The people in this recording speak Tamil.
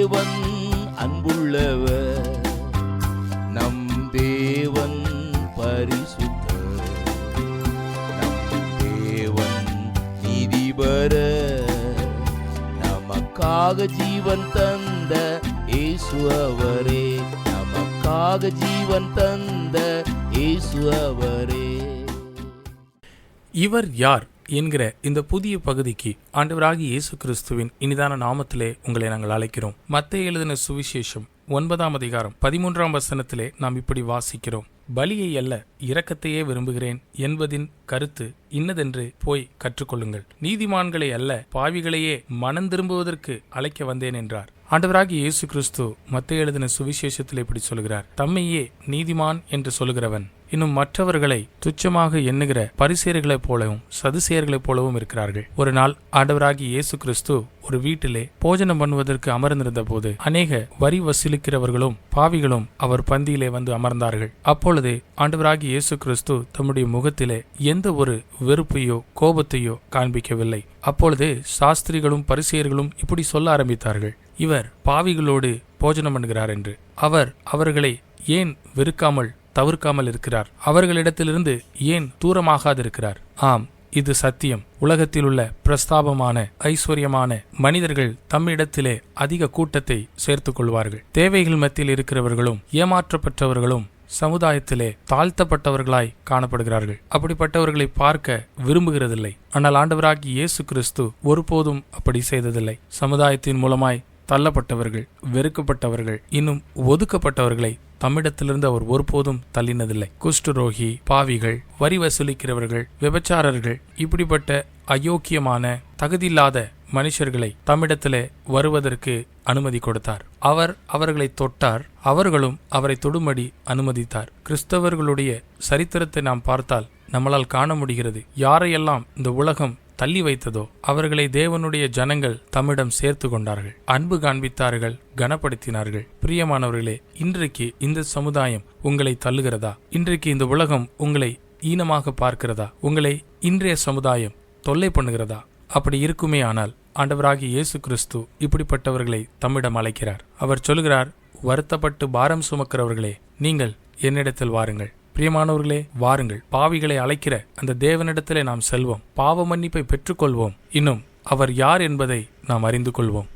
தேவன் அன்புள்ளவர். நம் தேவன் பரிசுத்த நம் தேவன் நிதிபர நமக்காக ஜீவன் தந்த இயேசு அவரே. நமக்காக ஜீவன் தந்த இயேசு அவரே. இவர் யார்? என்கிற இந்த புதிய பகுதிக்கு ஆண்டவராகி இயேசு கிறிஸ்துவின் இனிதான நாமத்திலே உங்களை நாங்கள் அழைக்கிறோம். மத்திய எழுதின சுவிசேஷம் ஒன்பதாம் அதிகாரம் பதிமூன்றாம் வசனத்திலே நாம் இப்படி வாசிக்கிறோம். பலியை அல்ல இரக்கத்தையே விரும்புகிறேன் என்பதின் கருத்து இன்னதென்று போய் கற்றுக்கொள்ளுங்கள். நீதிமான்களை அல்ல பாவிகளையே மனம் திரும்புவதற்கு அழைக்க வந்தேன் என்றார். ஆண்டவராகி இயேசு கிறிஸ்து மத்திய எழுதின சுவிசேஷத்தில் இப்படி சொல்கிறார். தம்மையே நீதிமான் என்று சொல்லுகிறவன். இன்னும் மற்றவர்களை துச்சமாக எண்ணுகிற பரிசேர்களைப் போலவும் சதுசேயர்களைப் போலவும் இருக்கிறார்கள். ஒரு நாள் ஆண்டவராகி இயேசு கிறிஸ்து ஒரு வீட்டிலே போஜனம் பண்ணுவதற்கு அமர்ந்திருந்த போது அநேக வரி வசூலிக்கிறவர்களும் பாவிகளும் அவர் பந்தியிலே வந்து அமர்ந்தார்கள். அப்பொழுது ஆண்டவராகி இயேசு கிறிஸ்து தம்முடைய முகத்திலே எந்த ஒரு வெறுப்பையோ கோபத்தையோ காண்பிக்கவில்லை. அப்பொழுது சாஸ்திரிகளும் பரிசேயர்களும் இப்படி சொல்ல ஆரம்பித்தார்கள். இவர் பாவிகளோடு போஜனம் பண்ணுகிறார் என்று. அவர் அவர்களை ஏன் வெறுக்காமல் தவிர்க்காமல் இருக்கிறார். அவர்களிடத்திலிருந்து ஏன் தூரமாகாதிருக்கிறார்? ஆம் இது சத்தியம். உலகத்தில் உள்ள பிரஸ்தாபமான ஐஸ்வர்யமான மனிதர்கள் தம்மிடத்திலே அதிக கூட்டத்தை சேர்த்துக் கொள்வார்கள் தேவைகள் மத்தியில் இருக்கிறவர்களும் ஏமாற்றப்பட்டவர்களும் சமுதாயத்திலே தாழ்த்தப்பட்டவர்களாய் காணப்படுகிறார்கள். அப்படிப்பட்டவர்களை பார்க்க விரும்புகிறதில்லை. ஆனால் ஆண்டவராகி இயேசு கிறிஸ்து ஒருபோதும் அப்படி செய்ததில்லை. சமுதாயத்தின் மூலமாய் தள்ளப்பட்டவர்கள் வெறுக்கப்பட்டவர்கள் இன்னும் ஒதுக்கப்பட்டவர்களை தம்மிடத்திலிருந்து அவர் ஒருபோதும் தள்ளினதில்லை. குஷ்டரோகி பாவிகள் வரி வசூலிக்கிறவர்கள் விபச்சாரர்கள் இப்படிப்பட்ட அயோக்கியமான தகுதியில்லாத மனுஷர்களை தம்மிடத்திலே வருவதற்கு அனுமதி கொடுத்தார். அவர் அவர்களை தொட்டார் அவர்களும் அவரை தொடுமடி அனுமதித்தார். கிறிஸ்தவர்களுடைய சரித்திரத்தை நாம் பார்த்தால் நம்மளால் காண முடிகிறது. யாரையெல்லாம் இந்த உலகம் தள்ளி வைத்ததோ அவர்களை தேவனுடைய ஜனங்கள் தம்மிடம் சேர்த்து கொண்டார்கள். அன்பு காண்பித்தார்கள் கனப்படுத்தினார்கள். பிரியமானவர்களே இன்றைக்கு இந்த சமுதாயம் உங்களை தள்ளுகிறதா? இன்றைக்கு இந்த உலகம் உங்களை ஈனமாக பார்க்கிறதா? உங்களை இன்றைய சமுதாயம் தொல்லை பண்ணுகிறதா? அப்படி இருக்குமே ஆனால் ஆண்டவராகிய இயேசு கிறிஸ்து இப்படிப்பட்டவர்களை தம்மிடம் அழைக்கிறார். அவர் சொல்கிறார் வருத்தப்பட்டு பாரம் சுமக்கிறவர்களே நீங்கள் என்னிடத்தில் வாருங்கள். பிரியமானவர்களே வாருங்கள். பாவிகளை அழைக்கிற அந்த தேவனிடத்திலே நாம் செல்வோம். பாவ மன்னிப்பை பெற்றுக்கொள்வோம். இன்னும் அவர் யார் என்பதை நாம் அறிந்து கொள்வோம்.